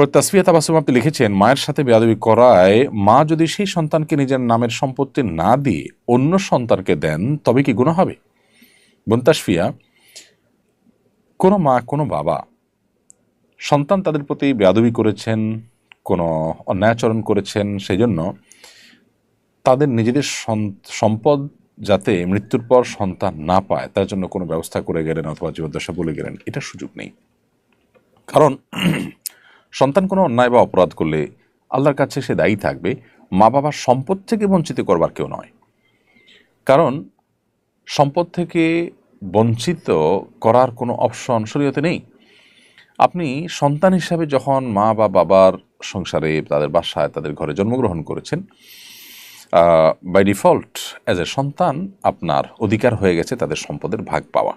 এরপর তাসফিয়া তাবাসুম আপনি লিখেছেন, মায়ের সাথে বেয়াদবি করায় মা যদি সেই সন্তানকে নিজের নামের সম্পত্তি না দিয়ে অন্য সন্তানকে দেন, তবে কি গুণা হবে? বোন তাসফিয়া, কোনো মা, কোনো বাবা, সন্তান তাদের প্রতি বেয়াদবি করেছেন, কোনো অন্যায়াচরণ করেছেন সেই জন্য তাদের নিজেদের সম্পদ যাতে মৃত্যুর পর সন্তান না পায়, তার জন্য কোনো ব্যবস্থা করে গেলেন অথবা জীবদ্দশা বলে গেলেন, এটা সুযোগ নেই। কারণ সন্তান কোনো অন্যায় বা অপরাধ করলে আল্লাহর কাছে সে দায়ী থাকবে, মা বাবার সম্পদ থেকে বঞ্চিত করবার কেউ নয়। কারণ সম্পদ থেকে বঞ্চিত করার কোনো অপশন শরীয়তে নেই। আপনি সন্তান হিসাবে যখন মা বা বাবার সংসারে তাদের বাসায় তাদের ঘরে জন্মগ্রহণ করেছেন বাই ডিফল্ট অ্যাজ এ সন্তান আপনার অধিকার হয়ে গেছে তাদের সম্পদের ভাগ পাওয়া।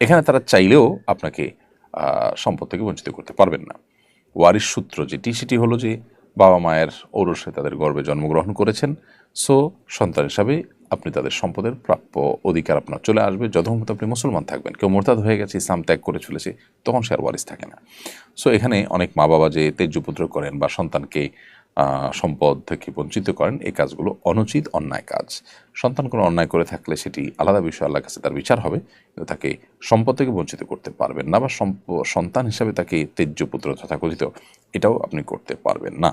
এখানে তারা চাইলেও আপনাকে সম্পদ থেকে বঞ্চিত করতে পারবেন না। ওয়ারিশ সূত্র যেটি, সেটি হলো যে বাবা মায়ের ঔরসে তাদের গর্বে জন্মগ্রহণ করেছেন। সো, সন্তান হিসাবে আপনি তাদের সম্পদের প্রাপ্য অধিকার আপনার চলে আসবে। যতক্ষণ আপনি মুসলমান থাকবেন, কেউ মোরতাদ হয়ে গেছে, ইসলাম ত্যাগ করে চলেছে, তখন সে আর ওয়ারিস থাকে না। সো, এখানে অনেক মা বাবা যে তেজ্যপুত্র করেন বা সন্তানকে সম্পদ থেকে বঞ্চিত করেন, এই কাজগুলো অনুচিত অন্যায় কাজ। সন্তান কোনো অন্যায় করে থাকলে সেটি আলাদা বিষয়, আল্লাহর কাছে তার বিচার হবে, কিন্তু তাকে সম্পদ থেকে বঞ্চিত করতে পারবেন না বা সন্তান হিসাবে তাকে তেজ্যপুত্র তথাকথিত এটাও আপনি করতে পারবেন না।